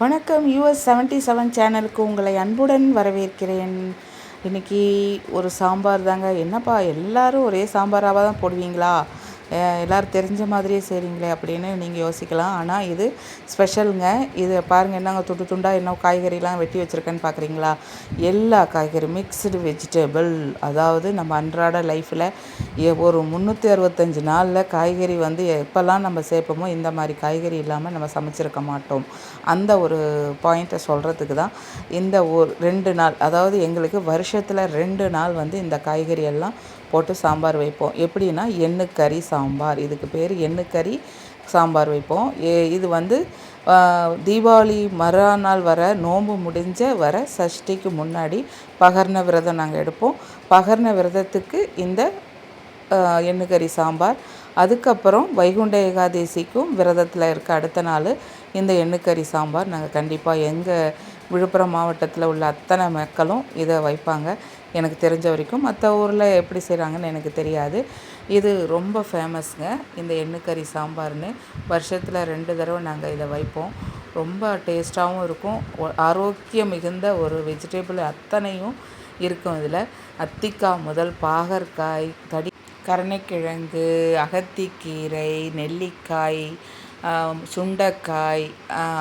வணக்கம் US seventy seven சேனலுக்கு உங்களை அன்புடன் வரவேற்கிறேன். இன்றைக்கி ஒரு சாம்பார் தாங்க. என்னப்பா எல்லாரும் ஒரே சாம்பாராக தான் போடுவீங்களா? எல்லோரும் தெரிஞ்ச மாதிரியே செய்கிறீங்களே அப்படின்னு நீங்கள் யோசிக்கலாம். ஆனால் இது ஸ்பெஷலுங்க. இது பாருங்கள் என்னங்க துண்டு துண்டாக என்ன காய்கறிலாம் வெட்டி வச்சுருக்கேன்னு பார்க்குறீங்களா எல்லா காய்கறி மிக்ஸ்டு வெஜிடபிள் அதாவது நம்ம அன்றாட லைஃப்பில் ஒரு முந்நூற்றி அறுபத்தஞ்சு நாளில் காய்கறி வந்து எப்போல்லாம் நம்ம சேர்ப்போமோ இந்த மாதிரி காய்கறி இல்லாமல் நம்ம சமைச்சிருக்க மாட்டோம். அந்த ஒரு பாயிண்ட்டை சொல்கிறதுக்கு தான் இந்த ஒரு ரெண்டு நாள் அதாவது எங்களுக்கு வருஷத்தில் ரெண்டு நாள் வந்து இந்த காய்கறி எல்லாம் போட்டு சாம்பார் வைப்போம். எப்படின்னா எண்ணுக்கறி சாம்பார். இதுக்கு பேர் எண்ணுக்கறி சாம்பார் வைப்போம். ஏ- இது வந்து தீபாவளி மறுநாள் வர நோன்பு முடிஞ்ச வர சஷ்டிக்கு முன்னாடி பகர்ண விரதம் நாங்கள் எடுப்போம். பகர்ண விரதத்துக்கு இந்த எண்ணெய்கறி எண்ணுக்கறி சாம்பார். அதுக்கப்புறம் வைகுண்ட ஏகாதசிக்கும் விரதத்தில் இருக்க அடுத்த நாள் இந்த எண்ணுக்கறி சாம்பார். நாங்கள் கண்டிப்பாக எங்கள் விழுப்புரம் மாவட்டத்தில் உள்ள அத்தனை மக்களும் இதை வைப்பாங்க. எனக்கு தெரிஞ்ச வரைக்கும் மற்ற ஊரில் எப்படி செய்கிறாங்கன்னு எனக்கு தெரியாது. இது ரொம்ப ஃபேமஸ்ங்க இந்த எண்ணெய்க்கறி சாம்பார்னு வருஷத்தில் ரெண்டு தடவை நாங்கள் இதை வைப்போம். ரொம்ப டேஸ்ட்டாகவும் இருக்கும். ஆரோக்கியம் மிகுந்த ஒரு வெஜிடபிள் அத்தனையும் இருக்கும் இதில். அத்திக்காய் முதல் பாகற்காய் தடி கருணைக்கிழங்கு அகத்திக்கீரை நெல்லிக்காய் சுண்டைக்காய்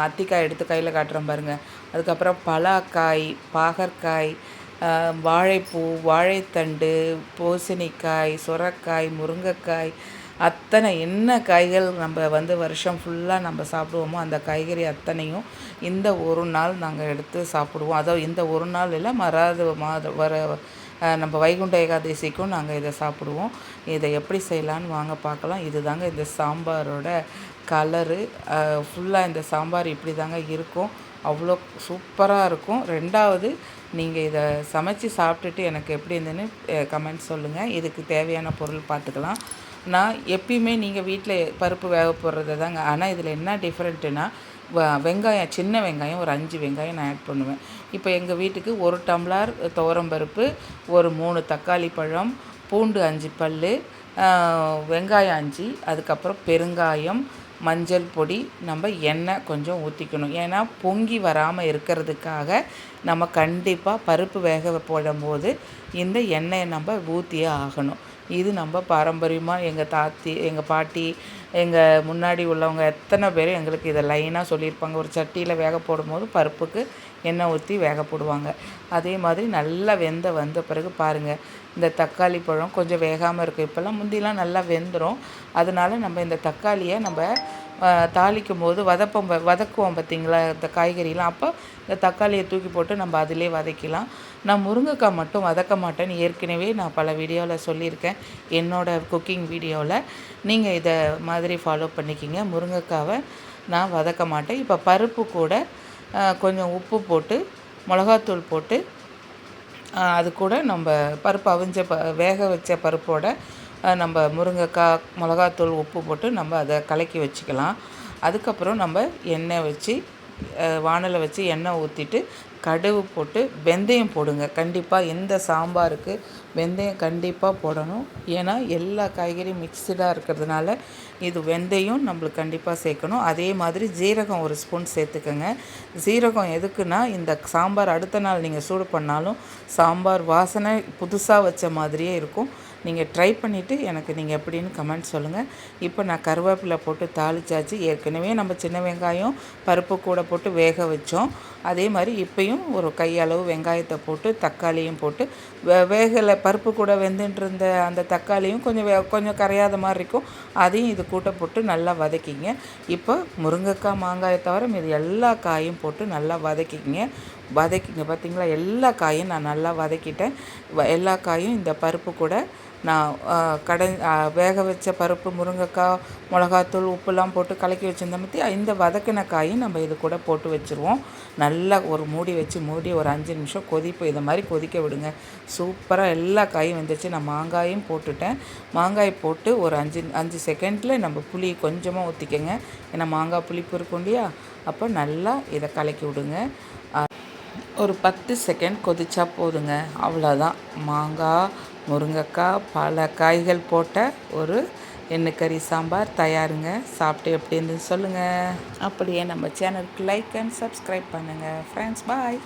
அத்திக்காய் எடுத்து கையில் காட்டுறேன் பாருங்கள் அதுக்கப்புறம் பலாக்காய் பாகற்காய் வாழைப்பூ வாழைத்தண்டு பூசணிக்காய் சுரக்காய் முருங்கைக்காய் அத்தனை என்ன காய்கள் நம்ம வந்து வருஷம் ஃபுல்லாக நம்ம சாப்பிடுவோமோ அந்த காய்கறி அத்தனையும் இந்த ஒரு நாள் நாங்கள் எடுத்து சாப்பிடுவோம். அதாவது இந்த ஒரு நாள் இல்லை மறாத மாத வர நம்ம வைகுண்ட ஏகாதசிக்கும் நாங்கள் இதை சாப்பிடுவோம். இதை எப்படி செய்யலான்னு வாங்க பார்க்கலாம். இது தாங்க இந்த சாம்பாரோட கலரு ஃபுல்லாக இந்த சாம்பார் இப்படி தாங்க இருக்கும். அவ்வளோ சூப்பராக இருக்கும். ரெண்டாவது நீங்கள் இதை சமைச்சு சாப்பிட்டுட்டு எனக்கு எப்படி இருந்துன்னு கமெண்ட் சொல்லுங்கள் இதுக்கு தேவையான பொருள் பார்த்துக்கலாம். நான் எப்பயுமே நீங்கள் வீட்டில் பருப்பு வேக போடுறது தாங்க. ஆனால் இதில் என்ன டிஃப்ரெண்ட்டுன்னா வெங்காயம் சின்ன வெங்காயம் ஒரு அஞ்சு வெங்காயம் நான் ஆட் பண்ணுவேன். இப்போ எங்கள் வீட்டுக்கு ஒரு டம்ளர் துவரம் பருப்பு ஒரு மூணு தக்காளி பழம் பூண்டு அஞ்சு பல் வெங்காயம் அஞ்சு அதுக்கப்புறம் பெருங்காயம் மஞ்சள் பொடி நம்ம எண்ணெய் கொஞ்சம் ஊற்றிக்கணும் ஏன்னா பொங்கி வராமல் இருக்கிறதுக்காக நம்ம கண்டிப்பாக பருப்பு வேக போடும்போது இந்த எண்ணெயை நம்ம ஊற்றியே ஆகணும். இது நம்ம பாரம்பரியமாக எங்கள் தாத்தி எங்கள் பாட்டி எங்கள் முன்னாடி உள்ளவங்க எத்தனை பேர் எங்களுக்கு இதை லைனாக சொல்லியிருப்பாங்க. ஒரு சட்டியில் வேக போடும்போது பருப்புக்கு எண்ணெய் ஊற்றி வேக போடுவாங்க. அதே மாதிரி நல்லா வெந்த வந்த பிறகு பாருங்கள் இந்த தக்காளி பழம் கொஞ்சம் வேகாமல் இருக்கும். இப்போல்லாம் முந்திலாம் நல்லா வெந்துடும் அதனால நம்ம இந்த தக்காளியை நம்ம தாளிக்கும் போது வதப்போம் வதக்குவோம் பார்த்தீங்களா இந்த காய்கறிலாம். அப்போ இந்த தக்காளியை தூக்கி போட்டு நம்ம அதிலே வதக்கலாம். நான் முருங்கைக்காய் மட்டும் வதக்க மாட்டேன்னு ஏற்கனவே நான் பல வீடியோவில் சொல்லியிருக்கேன். என்னோட குக்கிங் வீடியோவில் நீங்கள் இதை மாதிரி ஃபாலோ பண்ணிக்கிங்க. முருங்கைக்காவை நான் வதக்க மாட்டேன். இப்போ பருப்பு கூட கொஞ்சம் உப்பு போட்டு மிளகாத்தூள் போட்டு அது கூட நம்ம பருப்பு அவிஞ்ச ப வேக வச்ச பருப்போட நம்ம முருங்கைக்காய் மிளகாத்தூள் உப்பு போட்டு நம்ம அதை கலக்கி வச்சுக்கலாம். அதுக்கப்புறம் நம்ம எண்ணெய் வச்சு ஆஹ் வச்சு எண்ணெய் ஊற்றிட்டு கடுகு போட்டு வெந்தயம் போடுங்க. கண்டிப்பாக இந்த சாம்பாருக்கு வெந்தயம் கண்டிப்பாக போடணும். ஏன்னா எல்லா காய்கறியும் மிக்சடாக இருக்கிறதுனால இது வெந்தயம் நம்மளுக்கு கண்டிப்பாக சேர்க்கணும். அதே மாதிரி ஜீரகம் ஒரு ஸ்பூன் சேர்த்துக்கோங்க. ஜீரகம் எதுக்குன்னா இந்த சாம்பார் அடுத்த நாள் நீங்கள் சூடு பண்ணாலும் சாம்பார் வாசனை புதுசாக வச்ச மாதிரியே இருக்கும். நீங்கள் ட்ரை பண்ணிவிட்டு எனக்கு நீங்கள் எப்படின்னு கமெண்ட் சொல்லுங்கள் இப்போ நான் கருவேப்பிலை போட்டு தாளிச்சாச்சு. ஏற்கனவே நம்ம சின்ன வெங்காயம் பருப்பு கூட போட்டு வேக வச்சோம். அதே மாதிரி இப்போயும் ஒரு கையளவு வெங்காயத்தை போட்டு தக்காளியும் போட்டு வே வேகலை பருப்பு கூட வெந்துட்டு இருந்த அந்த தக்காளியும் கொஞ்சம் வே கொஞ்சம் கரையாத மாதிரி இருக்கும். அதையும் இது கூட்ட போட்டு நல்லா வதக்கிங்க. இப்போ முருங்கைக்காய் மாங்காயை தவிர மீது எல்லா காயும் போட்டு நல்லா வதக்கிங்க. வதக்கிங்க பார்த்தீங்களா எல்லா காயும் நான் நல்லா வதக்கிட்டேன். வ- எல்லா காயும் இந்த பருப்பு கூட நான் கடை வேக வச்ச பருப்பு முருங்கைக்காய் மிளகாத்தூள் உப்புலாம் போட்டு கலக்கி வச்சுருந்தோம் பற்றி இந்த வதக்கின காயும் நம்ம இது கூட போட்டு வச்சுருவோம். நல்லா ஒரு மூடி வச்சு மூடி ஒரு அஞ்சு நிமிஷம் கொதிப்பு இதை மாதிரி கொதிக்க விடுங்க. சூப்பராக எல்லா காயும் வந்துச்சு நான் மாங்காயும் போட்டுட்டேன். மாங்காய் போட்டு ஒரு அஞ்சு அஞ்சு செகண்டில் நம்ம புளி கொஞ்சமாக ஊற்றிக்கங்க ஏன்னா மாங்காய் புளிப்பு இருக்கும் இல்லையா? அப்போ நல்லா இதை கலக்கி விடுங்க. ஒரு பத்து செகண்ட் கொதிச்சா போதுங்க. அவ்வளோதான் மாங்காய் முருங்கைக்காய் பல காய்கள் போட்ட ஒரு எண்ணெய் கறி சாம்பார் தயாருங்க. சாப்பிட்டு எப்படி இருந்து சொல்லுங்கள் அப்படியே நம்ம சேனலுக்கு லைக் அண்ட் சப்ஸ்கிரைப் பண்ணுங்கள் ஃப்ரெண்ட்ஸ் பாய்